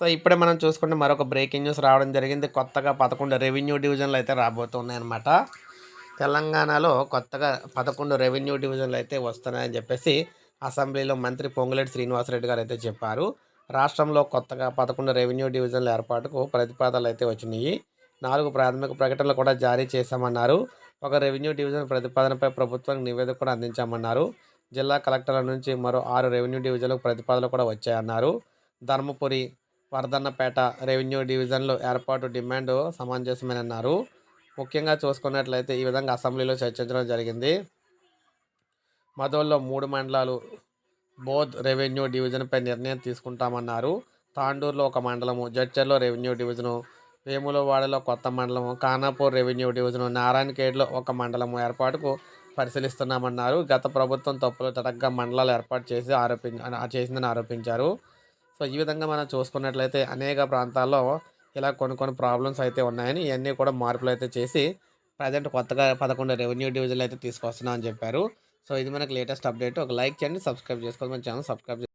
So ఇప్పుడే మనం చూసుకుంటే మరొక బ్రేకింగ్ న్యూస్ రావడం జరిగింది. కొత్తగా పదకొండు రెవెన్యూ డివిజన్లు అయితే రాబోతున్నాయన్నమాట తెలంగాణలో కొత్తగా పదకొండు రెవెన్యూ డివిజన్లు అయితే వస్తున్నాయని చెప్పేసి అసెంబ్లీలో మంత్రి పొంగులేటి శ్రీనివాసరెడ్డి గారు అయితే చెప్పారు. రాష్ట్రంలో కొత్తగా పదకొండు రెవెన్యూ డివిజన్ల ఏర్పాటుకు ప్రతిపాదనలు అయితే వచ్చినాయి. నాలుగు ప్రాథమిక ప్రకటనలు కూడా జారీ చేశామన్నారు. ఒక రెవెన్యూ డివిజన్ ప్రతిపాదనపై ప్రభుత్వానికి నివేదిక కూడా అందించామన్నారు. జిల్లా కలెక్టర్ల నుంచి మరో ఆరు రెవెన్యూ డివిజన్లకు ప్రతిపాదనలు కూడా వచ్చాయన్నారు. ధర్మపురి వర్ధన్నపేట రెవెన్యూ డివిజన్లు ఏర్పాటు డిమాండ్ సమంజసమేనన్నారు ముఖ్యంగా చూసుకున్నట్లయితే ఈ విధంగా అసెంబ్లీలో చర్చించడం జరిగింది. మధోల్లో మూడు మండలాలు బోధ్ రెవెన్యూ డివిజన్పై నిర్ణయం తీసుకుంటామన్నారు. తాండూరులో ఒక మండలము జడ్చర్లో రెవెన్యూ డివిజను వేములవాడలో కొత్త మండలము ఖానాపూర్ రెవెన్యూ డివిజను నారాయణఖేడ్లో ఒక మండలము ఏర్పాటుకు పరిశీలిస్తున్నామన్నారు. గత ప్రభుత్వం తప్పులు తడగ్గా మండలాలు ఏర్పాటు చేసి ఆరోపి చేసిందని ఆరోపించారు. సో ఈ విధంగా మనం చూసుకున్నట్లయితే అనేక ప్రాంతాల్లో ఇలా కొన్ని కొన్ని ప్రాబ్లమ్స్ అయితే ఉన్నాయని ఇవన్నీ కూడా మార్పులు అయితే చేసి ప్రజెంట్ కొత్తగా పదకొండు రెవెన్యూ డివిజన్లు అయితే తీసుకొస్తున్నామని చెప్పారు. సో ఇది మనకి లేటెస్ట్ అప్డేట్. ఒక లైక్ చేయండి సబ్స్క్రైబ్ చేసుకోండి. మన ఛానల్ సబ్స్క్రైబ్